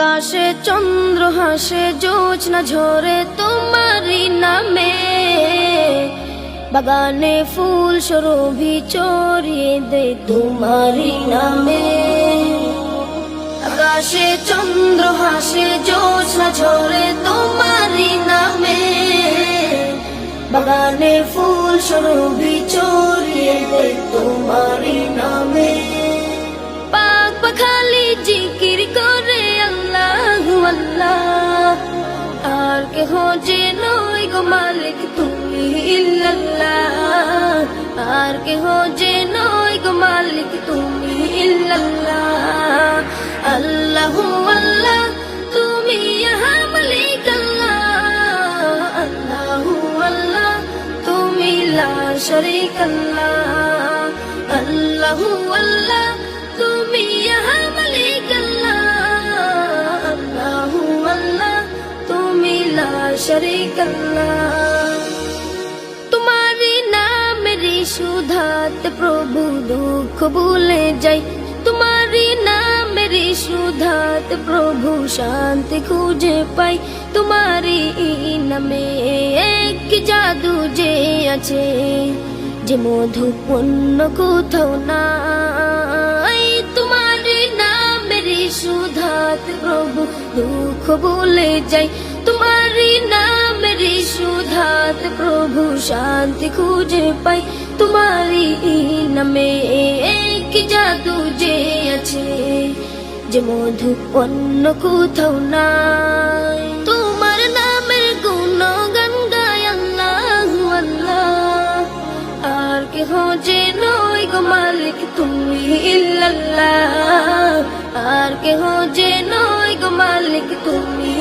আকাশে চন্দ্র হাসে জোছনা ঝরে তোমারি নামে। বাগানে ফুল সরভি চড়িয়ে দে তোমারি নামে। আকাশে চন্দ্র হাসে জোছনা ঝরে তোমারি নামে। বাগানে ফুল সরভি চড়িয়ে দে তোমারই নামে। পাক পাখালি জিকির মালিক তুমি ইল্লাল্লাহ। আর কেহ যে নয় গো মালিক তুমি ইল্লাল্লাহ। আল্লাহ আল্লাহ, তুমি ইহা মালিক আল্লাহ। আল্লাহ আল্লাহ, তুমি লা শরীক আল্লাহ। আল্লাহ আল্লাহ শরীক তোমারি নামেরি সুধাত প্রভু দুঃখ ভুলে যাই তোমারি নামেরি সুধাত প্রভু শান্তি খুঁজে পাই তোমারি নামে এক জাদু যে আছে যে মধু পণ্য কোথাও নাই তোমারি নামেরি সুধাত প্রভু দুঃখ ভুলে যাই প্রভু শান্তি খুঁজে পাই তোমারি নামে এক জাদু যে আছে যে মধু অন্য কোথাও নাই তোমার নামের গুণ গান গায় আল্লাহ আল্লাহ আর কেহ যে নয় গো মালিক তুমি ইল্লাল্লাহ আর কেহ যে নয় গো মালিক তুমি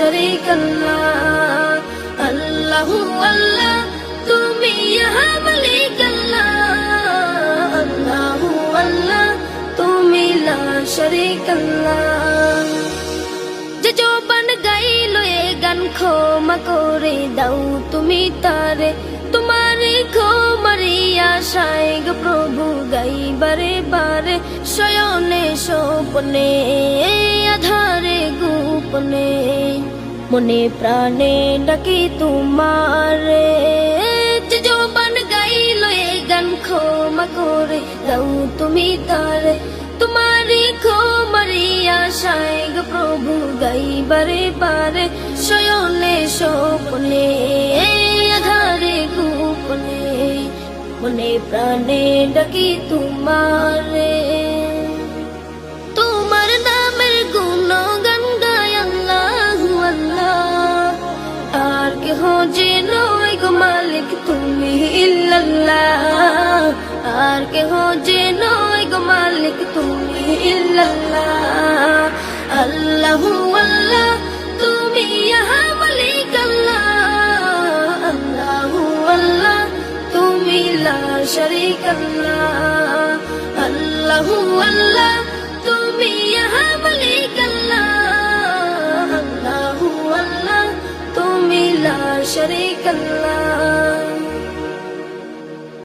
শরীক আল্লাহ আল্লাহ আল্লাহ তুমি ইহা মালিক আল্লাহ আল্লাহ আল্লাহ তুমি লা শরীক আল্লাহ যে জবান গাইল, এ গান ক্ষমা করে দাও তুমি তারে। তোমারে ক্ষমারিয়া আশায় গো প্রভু, গাইবারে বারে বারে। শয়নে, স্বপনে, আধারে, গোপনে। মনে প্রাণে ডাকি তোমারে জবান গাইল এ গান ক্ষমা করে দাও তুমি তারে তোমারি ক্ষমারি আশায় প্রভু গাইবারে পারে শয়নে স্বপনে আধারে গোপনে মনে প্রাণে ডাকি তোমার মালিক তুমি ইল্লাল্লাহ। আর কেহ যে নয় গো মালিক তুমি ইল্লাল্লাহ। আল্লাহ আল্লাহ, তুমি ইহা মালিক আল্লাহ। আল্লাহ আল্লাহ, তুমি লা শরীক আল্লাহ। আল্লাহ আল্লাহ, তুমি ইহা মালিক আল্লাহ। আল্লাহ আল্লাহ